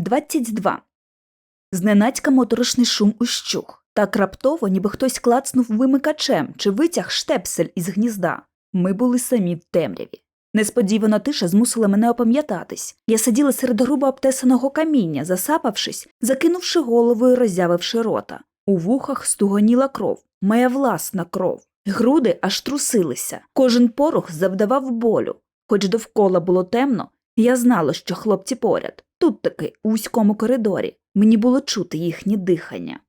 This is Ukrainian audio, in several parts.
22. Зненацька моторошний шум ущух. Так раптово, ніби хтось клацнув вимикачем чи витяг штепсель із гнізда. Ми були самі в темряві. Несподівана тиша змусила мене опам'ятатись. Я сиділа серед грубо обтесаного каміння, засапавшись, закинувши голову і роззявивши рота. У вухах стугоніла кров, моя власна кров. Груди аж трусилися. Кожен порох завдавав болю. Хоч довкола було темно, я знала, що хлопці поряд, тут таки, у вузькому коридорі. Мені було чути їхнє дихання.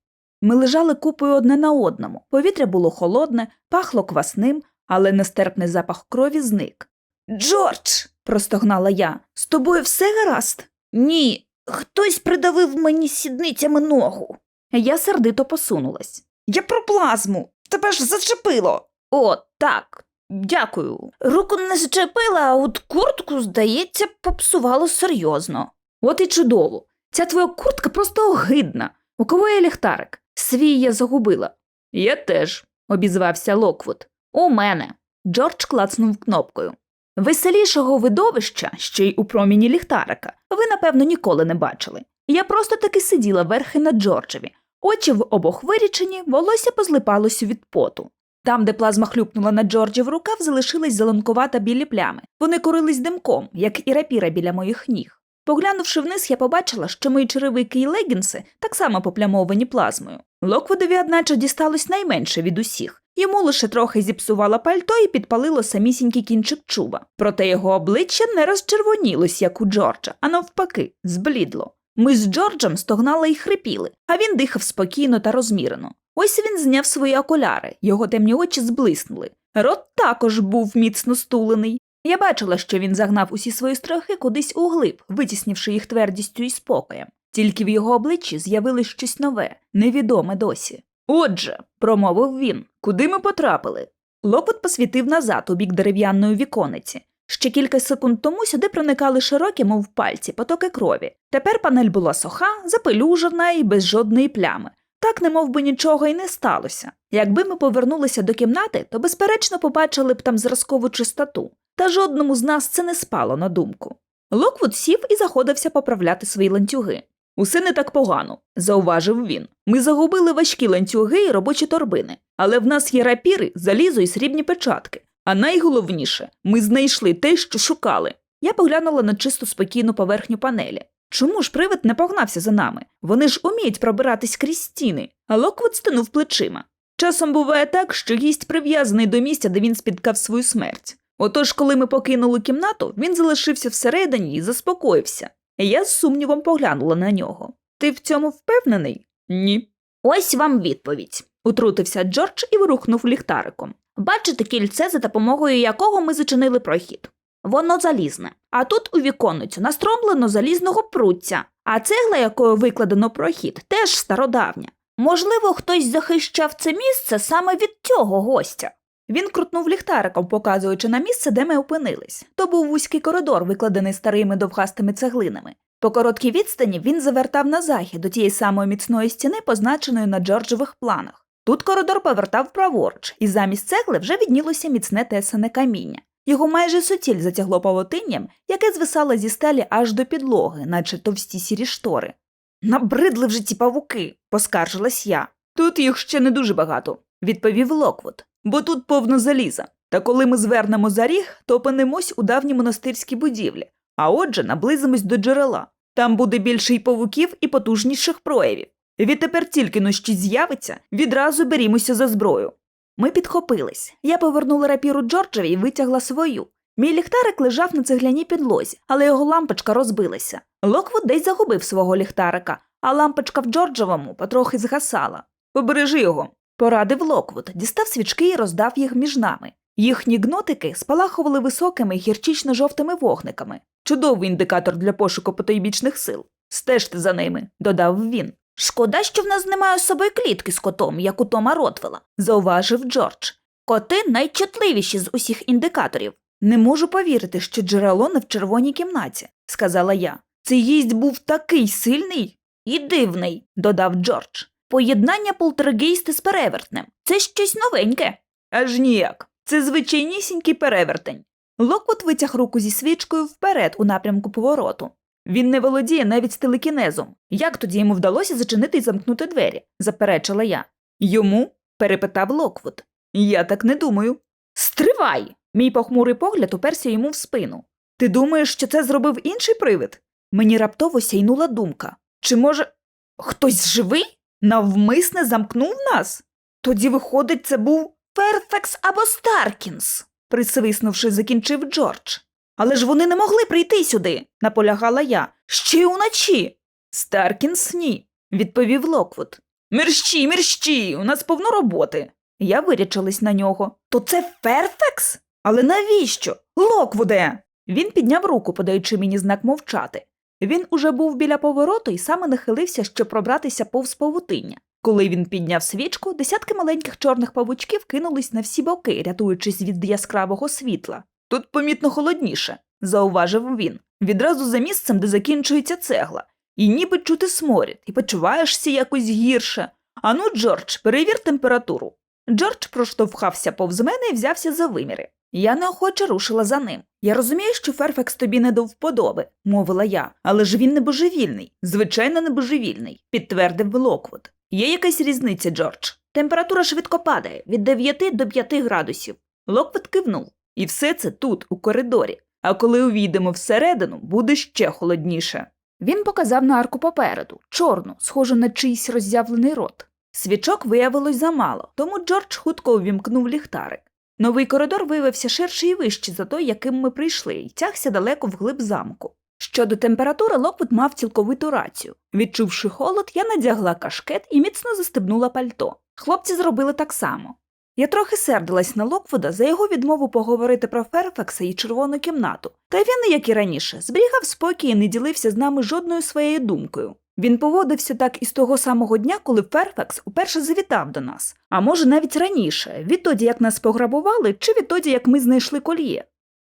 Ми лежали купою одне на одному. Повітря було холодне, пахло квасним, але нестерпний запах крові зник. Джордж. простогнала я. З тобою все гаразд? Ні. Хтось придавив мені сідницями ногу. Я сердито посунулась. Я про плазму. Тебе ж зачепило. О, так. Дякую. Руку не зачепила, а от куртку, здається, попсувало серйозно. От і чудово. Ця твоя куртка просто огидна. У кого є ліхтарик? Свій я загубила. Я теж, обізвався Локвуд. У мене. Джордж клацнув кнопкою. Веселішого видовища, ще й у проміні ліхтарика, ви, напевно, ніколи не бачили. Я просто таки сиділа верхи на Джорджеві. Очі в обох вирічені, волосся позлипалося від поту. Там, де плазма хлюпнула на Джорджі в рукав, залишились зеленкувата білі плями. Вони корились димком, як і рапіра біля моїх ніг. Поглянувши вниз, я побачила, що мої черевики і легінси так само поплямовані плазмою. Локвудові, одначе, дісталось найменше від усіх. Йому лише трохи зіпсувало пальто і підпалило самісінький кінчик чуба. Проте його обличчя не розчервонілось, як у Джорджа, а навпаки, зблідло. Ми з Джорджем стогнали і хрипіли, а він дихав спокійно та розмірено. Ось він зняв свої окуляри, його темні очі зблиснули. Рот також був міцно стулений. Я бачила, що він загнав усі свої страхи кудись углиб, витіснівши їх твердістю і спокоєм. Тільки в його обличчі з'явилось щось нове, невідоме досі. Отже, промовив він, куди ми потрапили? Локвуд посвітив назад у бік дерев'яної вікониці. Ще кілька секунд тому сюди проникали широкі, мов пальці, потоки крові. Тепер панель була суха, запелюжена і без жодної плями. Так, немов би нічого й не сталося. Якби ми повернулися до кімнати, то безперечно побачили б там зразкову чистоту. Та жодному з нас це не спало на думку. Локвуд сів і заходився поправляти свої ланцюги. Усе не так погано, зауважив він. Ми загубили важкі ланцюги і робочі торбини, але в нас є рапіри, залізо і срібні печатки. А найголовніше, ми знайшли те, що шукали. Я поглянула на чисту спокійну поверхню панелі. Чому ж привид не погнався за нами? Вони ж уміють пробиратись крізь стіни, а Локвуд стинув плечима. Часом буває так, що гість прив'язаний до місця, де він спіткав свою смерть. Отож, коли ми покинули кімнату, він залишився всередині і заспокоївся. Я з сумнівом поглянула на нього. Ти в цьому впевнений? Ні. Ось вам відповідь, утрутився Джордж і вирухнув ліхтариком. Бачите кільце, за допомогою якого ми зачинили прохід. Воно залізне. А тут у віконницю настромлено залізного пруття, а цегла, якою викладено прохід, теж стародавня. Можливо, хтось захищав це місце саме від цього гостя. Він крутнув ліхтариком, показуючи на місце, де ми опинились. То був вузький коридор, викладений старими довгастими цеглинами. По короткій відстані він завертав на захід до тієї самої міцної стіни, позначеної на Джорджевих планах. Тут коридор повертав праворуч, і замість цегли вже віднілося міцне тесане каміння. Його майже суціль затягло павутинням, яке звисало зі стелі аж до підлоги, наче товсті сірі штори. Набридли вже ці павуки, поскаржилась я. Тут їх ще не дуже багато, відповів Локвуд, бо тут повно заліза. Та коли ми звернемо за ріг, то опинемось у давній монастирській будівлі, а отже, наблизимось до джерела. Там буде більше й павуків і потужніших проявів. Відтепер тільки но щось з'явиться, відразу берімося за зброю. Ми підхопились. Я повернула рапіру Джорджеві і витягла свою. Мій ліхтарик лежав на цегляній підлозі, але його лампочка розбилася. Локвуд десь загубив свого ліхтарика, а лампочка в Джорджевому потрохи згасала. Побережи його, порадив Локвуд, дістав свічки і роздав їх між нами. Їхні гнотики спалахували високими гірчично-жовтими вогниками. Чудовий індикатор для пошуку потойбічних сил. Стежте за ними, додав він. Шкода, що в нас немає з собою клітки з котом, як у Тома Ротвела, зауважив Джордж. Коти найчутливіші з усіх індикаторів. Не можу повірити, що джерело не в червоній кімнаті, сказала я. Цей гість був такий сильний і дивний, додав Джордж. Поєднання полтергейста з перевертнем. Це щось новеньке. Аж ніяк. Це звичайнісінький перевертень. Локвуд витяг руку зі свічкою вперед у напрямку повороту. Він не володіє навіть телекінезом. Як тоді йому вдалося зачинити і замкнути двері? заперечила я. Йому? перепитав Локвуд. Я так не думаю. Стривай! Мій похмурий погляд уперся йому в спину. Ти думаєш, що це зробив інший привид? Мені раптово сяйнула думка. Чи може хтось живий? Навмисне замкнув нас? Тоді, виходить, це був Ферфекс або Старкінс, присвиснувши, закінчив Джордж. Але ж вони не могли прийти сюди, наполягала я. Ще й уночі. Старкінс ні, відповів Локвуд. Мерщі, мерщі, у нас повно роботи. Я вирячилась на нього. То це Ферфекс? Але навіщо? Локвуде. Він підняв руку, подаючи мені знак мовчати. Він уже був біля повороту і саме нахилився, щоб пробратися повз павутиння. Коли він підняв свічку, десятки маленьких чорних павучків кинулись на всі боки, рятуючись від яскравого світла. Тут помітно холодніше, зауважив він, відразу за місцем, де закінчується цегла, і ніби чути сморід, і почуваєшся якось гірше. Ану, Джордж, перевір температуру. Джордж проштовхався повз мене і взявся за виміри. Я неохоче рушила за ним. Я розумію, що Ферфекс тобі не до вподоби, мовила я, але ж він не божевільний, звичайно, не божевільний, підтвердив Локвуд. Є якась різниця, Джордж. Температура швидко падає від 9 до 5 градусів. Локвуд кивнув. І все це тут, у коридорі. А коли увійдемо всередину, буде ще холодніше. Він показав на арку попереду, чорну, схожу на чийсь роззявлений рот. Свічок виявилось замало, тому Джордж хутко увімкнув ліхтарик. Новий коридор виявився ширший і вищий за той, яким ми прийшли, і тягся далеко вглиб замку. Щодо температури, Локвуд мав цілковиту рацію. Відчувши холод, я надягла кашкет і міцно застебнула пальто. Хлопці зробили так само. Я трохи сердилась на Локвуда за його відмову поговорити про Ферфекса і червону кімнату, та він, як і раніше, зберігав спокій і не ділився з нами жодною своєю думкою. Він поводився так із того самого дня, коли Ферфекс уперше завітав до нас, а може навіть раніше, відтоді як нас пограбували, чи відтоді як ми знайшли кольє.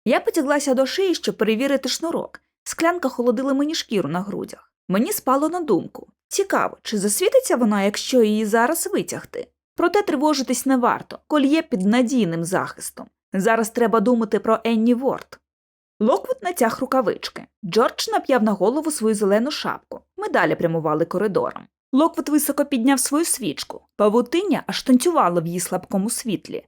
Я потяглася до шиї, щоб перевірити шнурок. Склянка холодила мені шкіру на грудях. Мені спало на думку. Цікаво, чи засвітиться вона, якщо її зараз витягти. Проте тривожитись не варто, кольє під надійним захистом. Зараз треба думати про Енні Ворд. Локвуд натяг рукавички. Джордж нап'яв на голову свою зелену шапку. Ми далі прямували коридором. Локвуд високо підняв свою свічку. Павутиння аж танцювала в її слабкому світлі.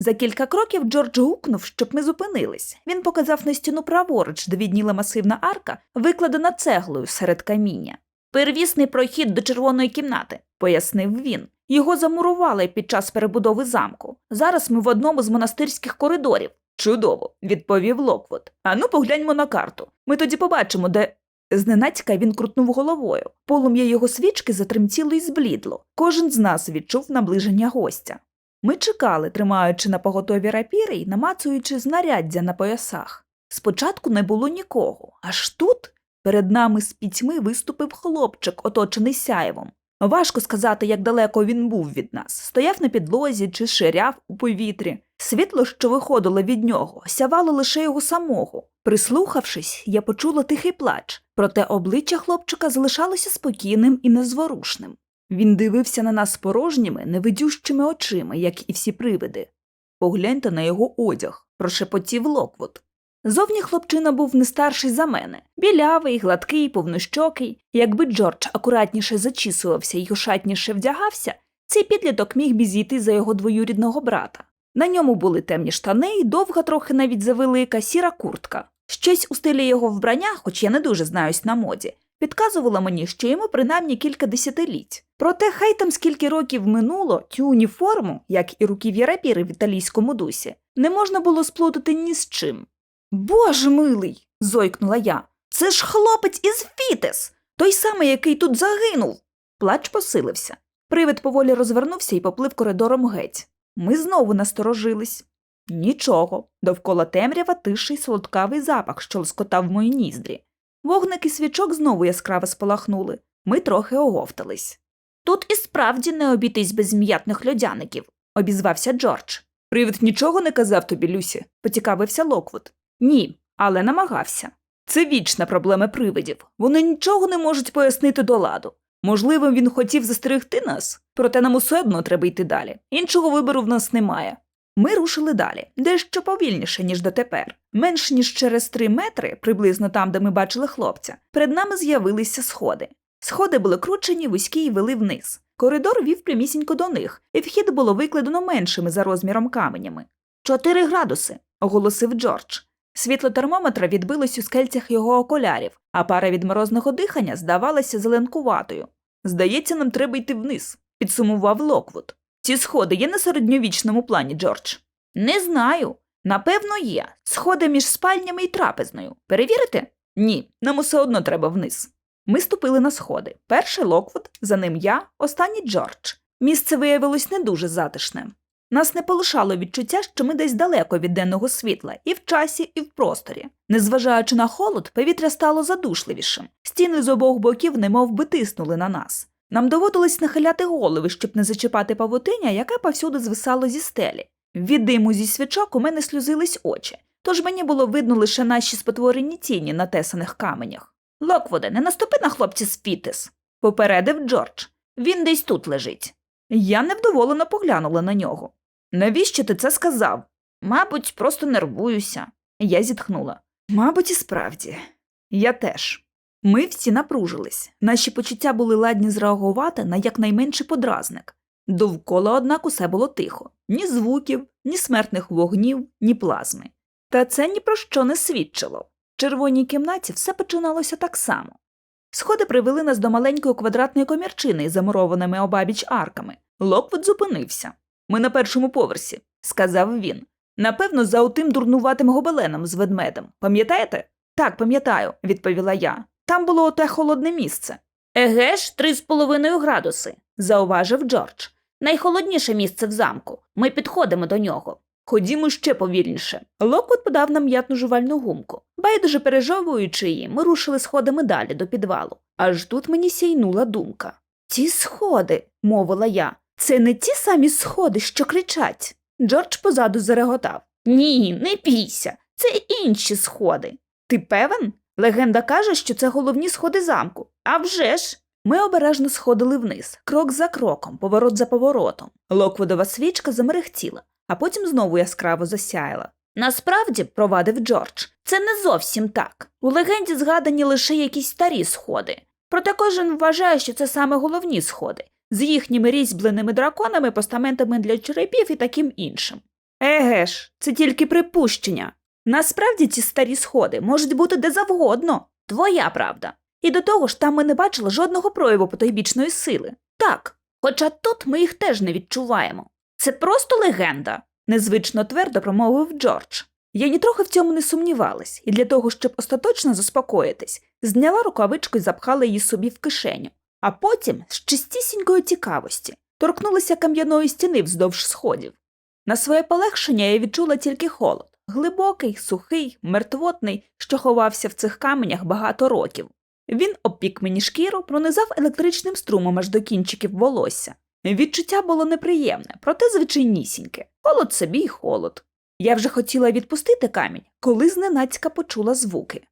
За кілька кроків Джордж гукнув, щоб ми зупинились. Він показав на стіну праворуч, де відніла масивна арка, викладена цеглою серед каміння. Первісний прохід до червоної кімнати, пояснив він. Його замурували під час перебудови замку. Зараз ми в одному з монастирських коридорів. Чудово, відповів Локвуд. Ану, погляньмо на карту. Ми тоді побачимо, де. Зненацька він крутнув головою. Полум'я його свічки затремтіло і зблідло. Кожен з нас відчув наближення гостя. Ми чекали, тримаючи на поготові рапіри й намацуючи знаряддя на поясах. Спочатку не було нікого, аж тут перед нами з пітьми виступив хлопчик, оточений сяєвом. Важко сказати, як далеко він був від нас, стояв на підлозі чи ширяв у повітрі. Світло, що виходило від нього, сявало лише його самого. Прислухавшись, я почула тихий плач, проте обличчя хлопчика залишалося спокійним і незворушним. Він дивився на нас порожніми, невидющими очима, як і всі привиди. Погляньте на його одяг, прошепотів Локвуд. Зовні хлопчина був не старший за мене, білявий, гладкий, повнощокий. Якби Джордж акуратніше зачісувався й ошатніше вдягався, цей підліток міг би зійти за його двоюрідного брата. На ньому були темні штани й довга, трохи навіть завелика, сіра куртка. Щось у стилі його вбрання, хоч я не дуже знаюсь на моді, підказувало мені, що йому принаймні кілька десятиліть. Проте хай там скільки років минуло, цю уніформу, як і руків'я рапіри в італійському дусі, не можна було сплутати ні з чим. Боже милий. зойкнула я. Це ж хлопець із Фітес, той самий, який тут загинув. Плач посилився. Привид поволі розвернувся і поплив коридором геть. Ми знову насторожились. Нічого. Довкола темрява тиший солодкавий запах, що лскотав мої ніздрі. Вогники свічок знову яскраво спалахнули. Ми трохи оговтались. Тут і справді не обійтись без м'ятних льодяників, обізвався Джордж. Привид нічого не казав тобі, Люсі, поцікавився Локвуд. Ні, але намагався. Це вічна проблема привидів. Вони нічого не можуть пояснити до ладу. Можливо, він хотів застерегти нас, проте нам усе одно треба йти далі. Іншого вибору в нас немає. Ми рушили далі, дещо повільніше, ніж дотепер. Менш ніж через три метри, приблизно там, де ми бачили хлопця, перед нами з'явилися сходи. Сходи були кручені, вузькі й вели вниз. Коридор вів прямісінько до них, і вхід було викладено меншими за розміром каменями. Чотири градуси, оголосив Джордж. Світло термометра відбилось у скельцях його окулярів, а пара від морозного дихання здавалася зеленкуватою. Здається, нам треба йти вниз, підсумував Локвуд. Ці сходи є на середньовічному плані, Джордж? Не знаю. Напевно, є. Сходи між спальнями і трапезною. Перевірите? Ні, нам усе одно треба вниз. Ми ступили на сходи. Перший Локвуд, за ним я, останній Джордж. Місце виявилось не дуже затишним. Нас не полишало відчуття, що ми десь далеко від денного світла, і в часі, і в просторі. Незважаючи на холод, повітря стало задушливішим. Стіни з обох боків немов би тиснули на нас. Нам доводилось нахиляти голови, щоб не зачіпати павутиння, яке повсюди звисало зі стелі. Від диму зі свічок у мене сльозились очі, тож мені було видно лише наші спотворені тіні на тесаних каменях. Локводе, не наступи на хлопці Спітис, попередив Джордж. Він десь тут лежить. Я невдоволено поглянула на нього. Навіщо ти це сказав? Мабуть, просто нервуюся. Я зітхнула. Мабуть, і справді. Я теж. Ми всі напружились. Наші почуття були ладні зреагувати на якнайменший подразник. Довкола, однак, усе було тихо ні звуків, ні смертних вогнів, ні плазми. Та це ні про що не свідчило. В червоній кімнаті все починалося так само. Сходи привели нас до маленької квадратної комірчини із замурованими обабіч арками. Локвуд зупинився. Ми на першому поверсі, сказав він. Напевно, за отим дурнуватим гобеленом з ведмедем. Пам'ятаєте? Так, пам'ятаю, відповіла я. Там було оте холодне місце. Еге ж, три з половиною градуси, зауважив Джордж. Найхолодніше місце в замку. Ми підходимо до нього. Ходімо ще повільніше. Локвуд подав нам м'ятну жувальну гумку. Байдуже пережовуючи її, ми рушили сходами далі до підвалу. Аж тут мені сяйнула думка. Ці сходи, мовила я, це не ті самі сходи, що кричать. Джордж позаду зареготав. Ні, не бійся, це інші сходи. Ти певен? Легенда каже, що це головні сходи замку. А вже ж! Ми обережно сходили вниз, крок за кроком, поворот за поворотом. Локвудова свічка замерехтіла, а потім знову яскраво засяяла. Насправді, провадив Джордж, це не зовсім так. У легенді згадані лише якісь старі сходи. Проте кожен вважає, що це саме головні сходи, з їхніми різьбленими драконами, постаментами для черепів і таким іншим. Еге ж, це тільки припущення. Насправді ці старі сходи можуть бути де завгодно. Твоя правда. І до того ж, там ми не бачили жодного прояву потойбічної сили. Так, хоча тут ми їх теж не відчуваємо. Це просто легенда, незвично твердо промовив Джордж. Я нітрохи в цьому не сумнівалась, і для того, щоб остаточно заспокоїтись, зняла рукавичку і запхала її собі в кишеню, а потім, з чистісінької цікавості, торкнулася кам'яної стіни вздовж сходів. На своє полегшення я відчула тільки холод глибокий, сухий, мертвотний, що ховався в цих каменях багато років. Він обпік мені шкіру, пронизав електричним струмом аж до кінчиків волосся. Відчуття було неприємне, проте звичайнісіньке. Холод собі й холод. Я вже хотіла відпустити камінь, коли зненацька почула звуки.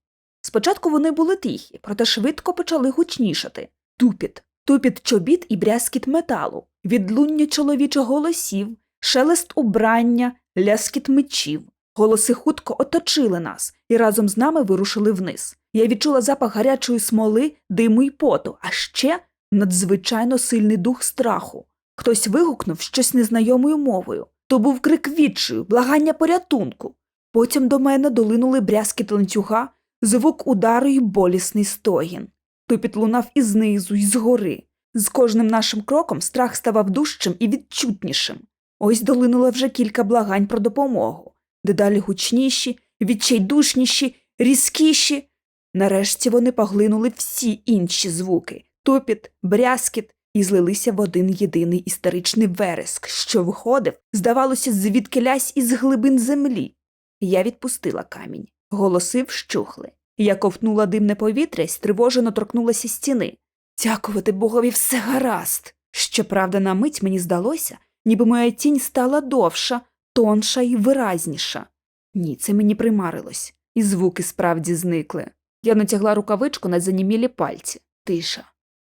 Спочатку вони були тихі, проте швидко почали гучнішати. Тупіт, тупіт чобіт і брязкіт металу, відлуння чоловічих голосів, шелест убрання, ляскіт мечів. Голоси хутко оточили нас і разом з нами вирушили вниз. Я відчула запах гарячої смоли, диму й поту, а ще надзвичайно сильний дух страху. Хтось вигукнув щось незнайомою мовою. То був крик відчаю, благання порятунку. Потім до мене долинули брязкіт ланцюга, звук удару й болісний стогін. Тупіт лунав і знизу, і згори. З кожним нашим кроком страх ставав дужчим і відчутнішим. Ось долинуло вже кілька благань про допомогу, дедалі гучніші, відчайдушніші, різкіші. Нарешті вони поглинули всі інші звуки тупіт, брязкіт, і злилися в один єдиний історичний вереск, що виходив, здавалося, звідки лясь із глибин землі. Я відпустила камінь. Голоси вщухли. Я ковтнула димне повітря і стривожено торкнулася стіни. Дякувати Богові, все гаразд. Щоправда, на мить мені здалося, ніби моя тінь стала довша, тонша і виразніша. Ні, це мені примарилось, і звуки справді зникли. Я натягла рукавичку на занімілі пальці. Тиша.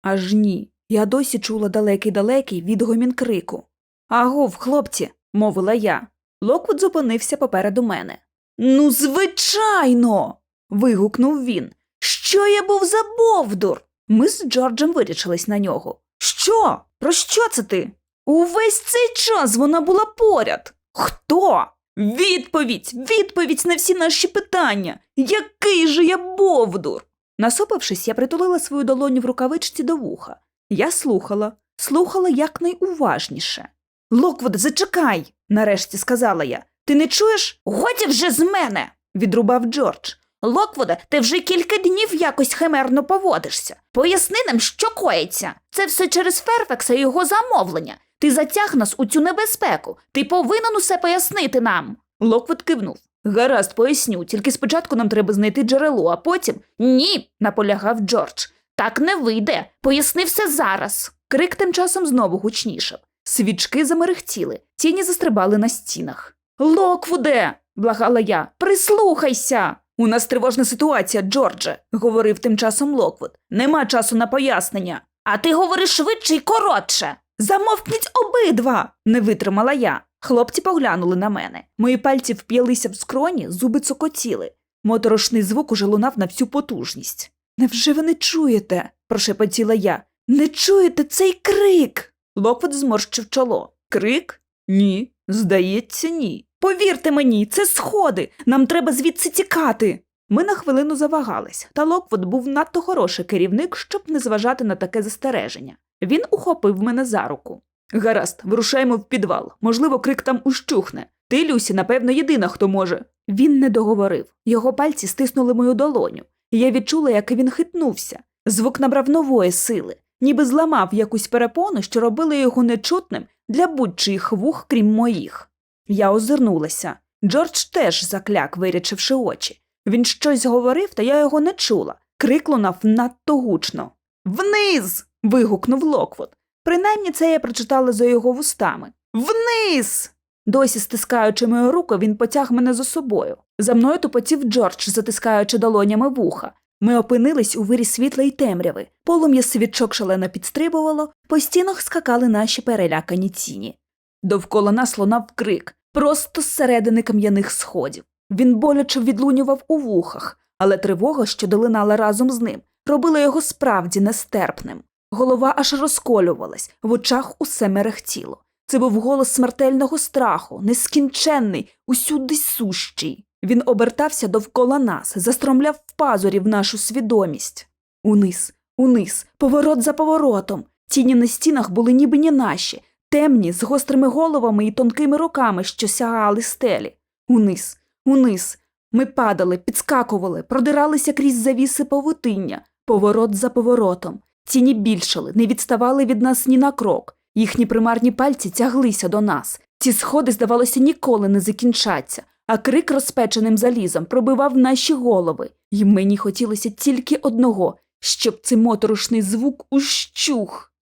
Аж ні. Я досі чула далекий далекий відгомін крику. Агов, хлопці, мовила я. Локвуд зупинився попереду мене. Ну, звичайно. Вигукнув він. Що я був за бовдур? Ми з Джорджем вирішились на нього. Що? Про що це ти? Увесь цей час вона була поряд. Хто? Відповідь, відповідь на всі наші питання. Який же я бовдур? Насупившись, я притулила свою долоню в рукавичці до вуха. Я слухала, слухала якнайуважніше. Локвуд, зачекай, нарешті сказала я. Ти не чуєш? Годі вже з мене, відрубав Джордж. Локвуде, ти вже кілька днів якось химерно поводишся. Поясни нам, що коїться. Це все через Ферфекса і його замовлення. Ти затяг нас у цю небезпеку. Ти повинен усе пояснити нам. Локвуд кивнув. Гаразд, поясню, тільки спочатку нам треба знайти джерело, а потім. Ні, наполягав Джордж. Так не вийде. Поясни все зараз. Крик тим часом знову гучнішав. Свічки замерехтіли, тіні застрибали на стінах. Локвуде, благала я, прислухайся. У нас тривожна ситуація, Джордже, говорив тим часом Локвуд. Нема часу на пояснення. А ти говориш швидше й коротше. Замовкніть обидва, не витримала я. Хлопці поглянули на мене. Мої пальці вп'ялися в скроні, зуби цокотіли. Моторошний звук уже лунав на всю потужність. Невже ви не чуєте? прошепотіла я. Не чуєте цей крик? Локвуд зморщив чоло. Крик? Ні. Здається, ні. Повірте мені, це сходи. Нам треба звідси тікати. Ми на хвилину завагались, та Локвуд був надто хороший керівник, щоб не зважати на таке застереження. Він ухопив мене за руку. Гаразд, вирушаємо в підвал. Можливо, крик там ущухне. Ти, Люсі, напевно, єдина, хто може. Він не договорив. Його пальці стиснули мою долоню, я відчула, як він хитнувся. Звук набрав нової сили, ніби зламав якусь перепону, що робили його нечутним для будь-чиїх вух, крім моїх. Я озирнулася. Джордж теж закляк, вирячивши очі. Він щось говорив, та я його не чула. Крик лунав надто гучно. Вниз. вигукнув Локвуд. Принаймні це я прочитала за його вустами. Вниз. Досі стискаючи мою руку, він потяг мене за собою. За мною тупотів Джордж, затискаючи долонями вуха. Ми опинились у вирі світла й темряви. Полум'я свічок шалено підстрибувало, по стінах скакали наші перелякані тіні. Довкола нас лунав крик, просто зсередини кам'яних сходів. Він боляче відлунював у вухах, але тривога, що долинала разом з ним, робила його справді нестерпним. Голова аж розколювалась, в очах усе мерехтіло. Це був голос смертельного страху, нескінченний, усюди сущий. Він обертався довкола нас, застромляв в пазурі в нашу свідомість. Униз, униз, поворот за поворотом. Тіні на стінах були ніби не наші, темні, з гострими головами і тонкими руками, що сягали стелі. Униз, униз. Ми падали, підскакували, продиралися крізь завіси павутиння, поворот за поворотом. Тіні більшали, не відставали від нас ні на крок. Їхні примарні пальці тяглися до нас. Ці сходи, здавалося, ніколи не закінчаться, а крик розпеченим залізом пробивав наші голови, і мені хотілося тільки одного, щоб цей моторошний звук ущух.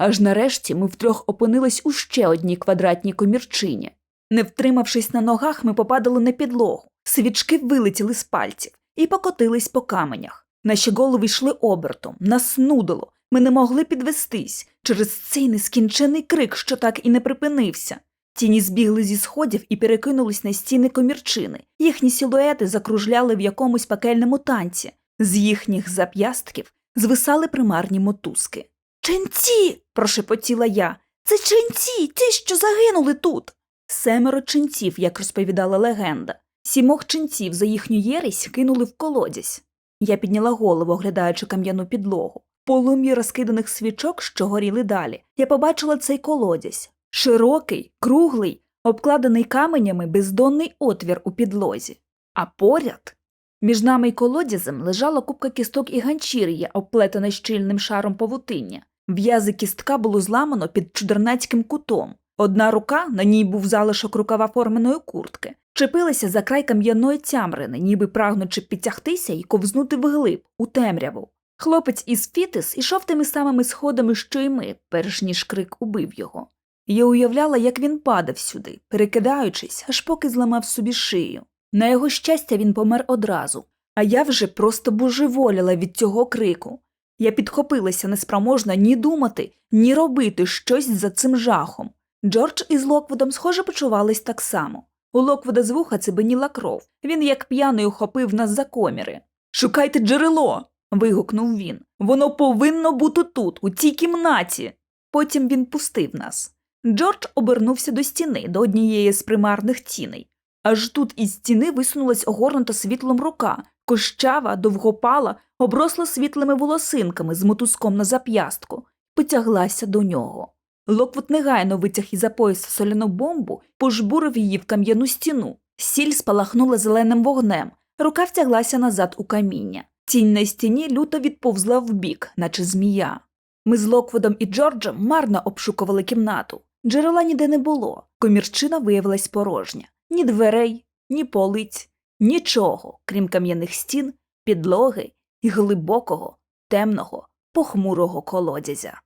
Аж нарешті ми втрьох опинились у ще одній квадратній комірчині. Не втримавшись на ногах, ми попадали на підлогу. Свічки вилетіли з пальців і покотились по каменях. Наші голови йшли обертом, нас нудило. Ми не могли підвестись через цей нескінчений крик, що так і не припинився. Тіні збігли зі сходів і перекинулись на стіни комірчини. Їхні силуети закружляли в якомусь пекельному танці. З їхніх зап'ястків звисали примарні мотузки. Ченці. прошепотіла я. Це ченці, ті, що загинули тут. Семеро ченців, як розповідала легенда. Сімох ченців за їхню єресь кинули в колодязь. Я підняла голову, оглядаючи кам'яну підлогу. Полум'ї розкиданих свічок, що горіли далі. Я побачила цей колодязь. Широкий, круглий, обкладений каменями бездонний отвір у підлозі. А поряд між нами й колодязем лежала купка кісток і ганчір'я, обплетена щільним шаром павутиння. В'язи кістка було зламано під чудернацьким кутом. Одна рука, на ній був залишок рукава форменої куртки, чепилася за край кам'яної тямрини, ніби прагнучи підтягтися і ковзнути вглиб, у темряву. Хлопець із Фітис ішов тими самими сходами, що й ми, перш ніж крик убив його. Я уявляла, як він падав сюди, перекидаючись, аж поки зламав собі шию. На його щастя, він помер одразу, а я вже просто божеволіла від цього крику. Я підхопилася неспроможна ні думати, ні робити щось за цим жахом. Джордж із Локвудом, схоже, почувались так само. У Локвода з вуха цибеніла кров. Він, як п'яний, ухопив нас за коміри. Шукайте джерело. вигукнув він. Воно повинно бути тут, у цій кімнаті. Потім він пустив нас. Джордж обернувся до стіни, до однієї з примарних тіней. Аж тут із стіни висунулась огорнута світлом рука, кощава, довгопала, обросла світлими волосинками з мотузком на зап'ястку, потяглася до нього. Локвот негайно витяг із за пояса соляну бомбу, пожбурив її в кам'яну стіну. Сіль спалахнула зеленим вогнем, рука втяглася назад у каміння. Тінь на стіні люто відповзла вбік, наче змія. Ми з Локводом і Джорджем марно обшукували кімнату. Джерела ніде не було. Комірчина виявилась порожня. Ні дверей, ні полиць, нічого, крім кам'яних стін, підлоги і глибокого, темного, похмурого колодязя.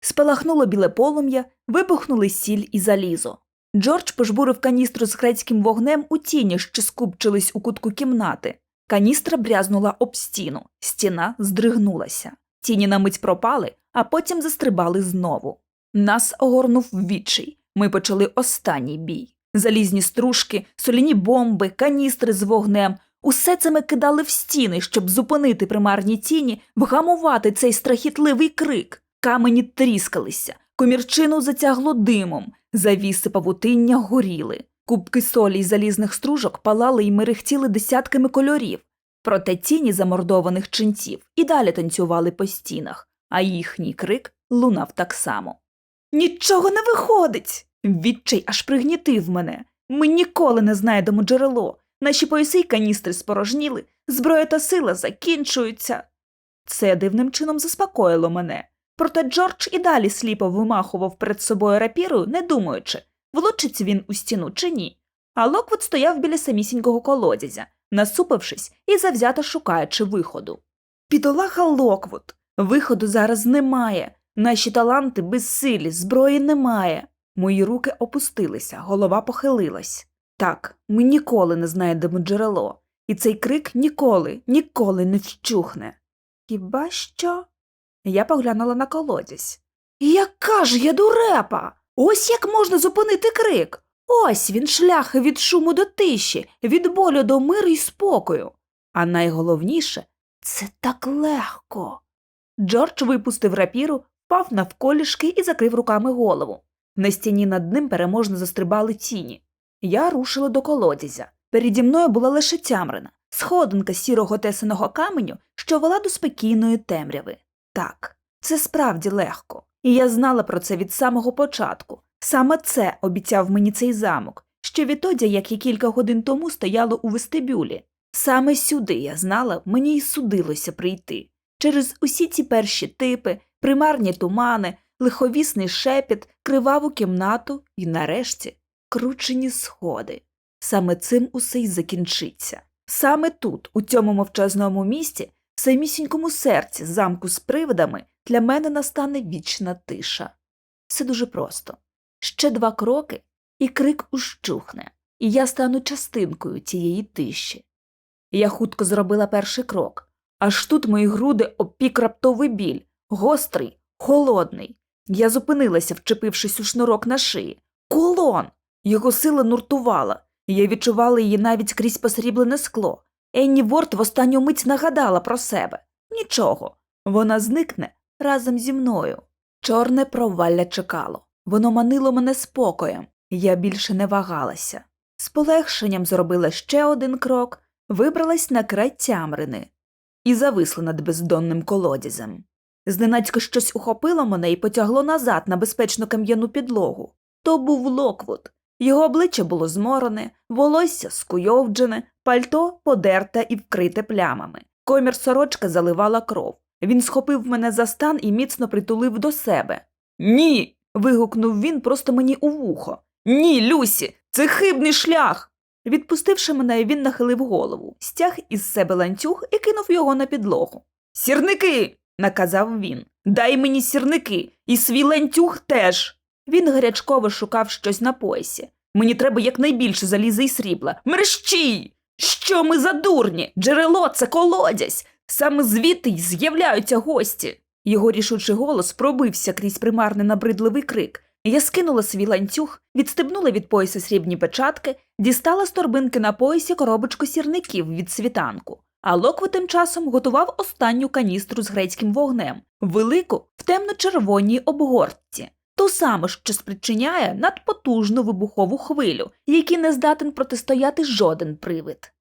Спалахнуло біле полум'я, вибухнули сіль і залізо. Джордж пожбурив каністру з грецьким вогнем у тіні, що скупчились у кутку кімнати. Каністра брязнула об стіну, стіна здригнулася. Тіні на мить пропали, а потім застрибали знову. Нас огорнув відчай. Ми почали останній бій. Залізні стружки, соляні бомби, каністри з вогнем. Усе це ми кидали в стіни, щоб зупинити примарні тіні, вгамувати цей страхітливий крик. Камені тріскалися, комірчину затягло димом, завіси павутиння горіли. Кубки солі й залізних стружок палали й мерехтіли десятками кольорів. Проте тіні замордованих ченців і далі танцювали по стінах, а їхній крик лунав так само. Нічого не виходить. Відчай аж пригнітив мене. Ми ніколи не знайдемо джерело. Наші пояси й каністри спорожніли, зброя та сила закінчуються. Це дивним чином заспокоїло мене. Проте Джордж і далі сліпо вимахував перед собою рапірою, не думаючи, влучиться він у стіну чи ні. А Локвуд стояв біля самісінького колодязя, насупившись і завзято шукаючи виходу. Підолаха Локвуд. Виходу зараз немає. Наші таланти безсилі, зброї немає. Мої руки опустилися, голова похилилась. Так, ми ніколи не знайдемо джерело, і цей крик ніколи, ніколи не вщухне. Хіба що? Я поглянула на колодязь. Яка ж я дурепа! Ось як можна зупинити крик. Ось він шлях від шуму до тиші, від болю до миру й спокою. А найголовніше це так легко. Джордж випустив рапіру, впав навколішки і закрив руками голову. На стіні над ним переможно застрибали тіні. Я рушила до колодязя. Переді мною була лише тямрина, сходинка сірого тесаного каменю, що вела до спокійної темряви. Так, це справді легко. І я знала про це від самого початку. Саме це обіцяв мені цей замок, що відтоді, як і кілька годин тому стояло у вестибюлі. Саме сюди я знала, мені й судилося прийти. Через усі ці перші типи, примарні тумани, лиховісний шепіт, криваву кімнату і, нарешті, кручені сходи. Саме цим усе й закінчиться. Саме тут, у цьому мовчазному місці, в самісінькому серці замку з привидами, для мене настане вічна тиша. Все дуже просто. Ще два кроки, і крик ущухне, і я стану частинкою цієї тиші. Я хутко зробила перший крок, аж тут мої груди опік раптовий біль, гострий, холодний. Я зупинилася, вчепившись у шнурок на шиї. Кулон! Його сила нуртувала, я відчувала її навіть крізь посріблене скло. Енні Ворд в останню мить нагадала про себе. Нічого, вона зникне разом зі мною. Чорне провалля чекало. Воно манило мене спокоєм, я більше не вагалася. З полегшенням зробила ще один крок, вибралась на край тямрини і зависла над бездонним колодязем. Зненацько щось ухопило мене і потягло назад на безпечну кам'яну підлогу. То був Локвуд. Його обличчя було зморене, волосся скуйовджене, пальто подерте і вкрите плямами. Комір сорочка заливала кров. Він схопив мене за стан і міцно притулив до себе. Ні. вигукнув він просто мені у вухо. Ні, Люсі, це хибний шлях. Відпустивши мене, він нахилив голову, стяг із себе ланцюг і кинув його на підлогу. Сірники. Наказав він. Дай мені сірники, і свій ланцюг теж. Він гарячково шукав щось на поясі. Мені треба якнайбільше заліза і срібла. Мерщій! Що ми за дурні? Джерело це колодязь. Саме звідти й з'являються гості. Його рішучий голос пробився крізь примарний набридливий крик. Я скинула свій ланцюг, відстебнула від пояса срібні печатки, дістала з торбинки на поясі коробочку сірників від світанку. А Локві тим часом готував останню каністру з грецьким вогнем, велику в темно-червоній обгортці, ту саму, що спричиняє надпотужну вибухову хвилю, якій не здатен протистояти жоден привид.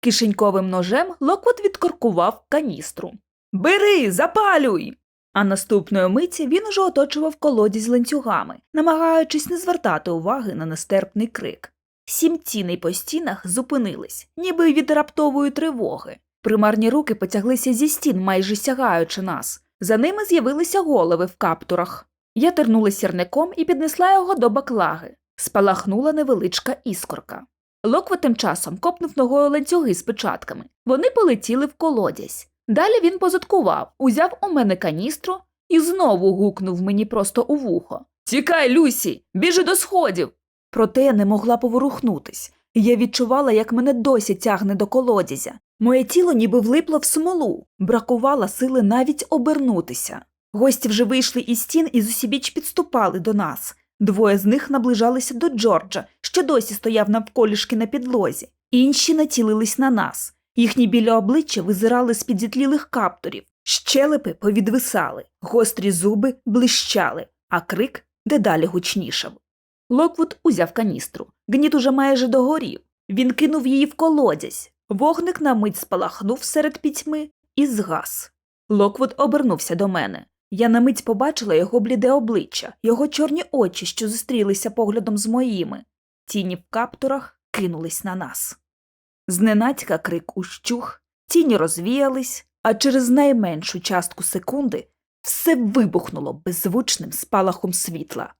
Кишеньковим ножем Локвот відкоркував каністру. Бери, запалюй! А наступної миті він уже оточував колодязь ланцюгами, намагаючись не звертати уваги на нестерпний крик. Сім тіней по стінах зупинились, ніби від раптової тривоги. Примарні руки потяглися зі стін, майже сягаючи нас. За ними з'явилися голови в каптурах. Я тернула сірником і піднесла його до баклаги. Спалахнула невеличка іскорка. Локва тим часом копнув ногою ланцюги з печатками. Вони полетіли в колодязь. Далі він позадкував, узяв у мене каністру і знову гукнув мені просто у вухо. Тікай, Люсі, біжи до сходів. Проте я не могла поворухнутись. Я відчувала, як мене досі тягне до колодязя. Моє тіло ніби влипло в смолу, бракувало сили навіть обернутися. Гості вже вийшли із стін і зусібіч підступали до нас. Двоє з них наближалися до Джорджа, що досі стояв навколішки на підлозі. Інші націлились на нас. Їхні білі обличчя визирали з під зітлілих каптурів, щелепи повідвисали, гострі зуби блищали, а крик дедалі гучнішав. Локвуд узяв каністру. Гніт уже майже догорів. Він кинув її в колодязь. Вогник на мить спалахнув серед пітьми і згас. Локвуд обернувся до мене. Я на мить побачила його бліде обличчя, його чорні очі, що зустрілися поглядом з моїми. Тіні в каптурах кинулись на нас. Зненацька крик ущух, тіні розвіялись, а через найменшу частку секунди все вибухнуло беззвучним спалахом світла.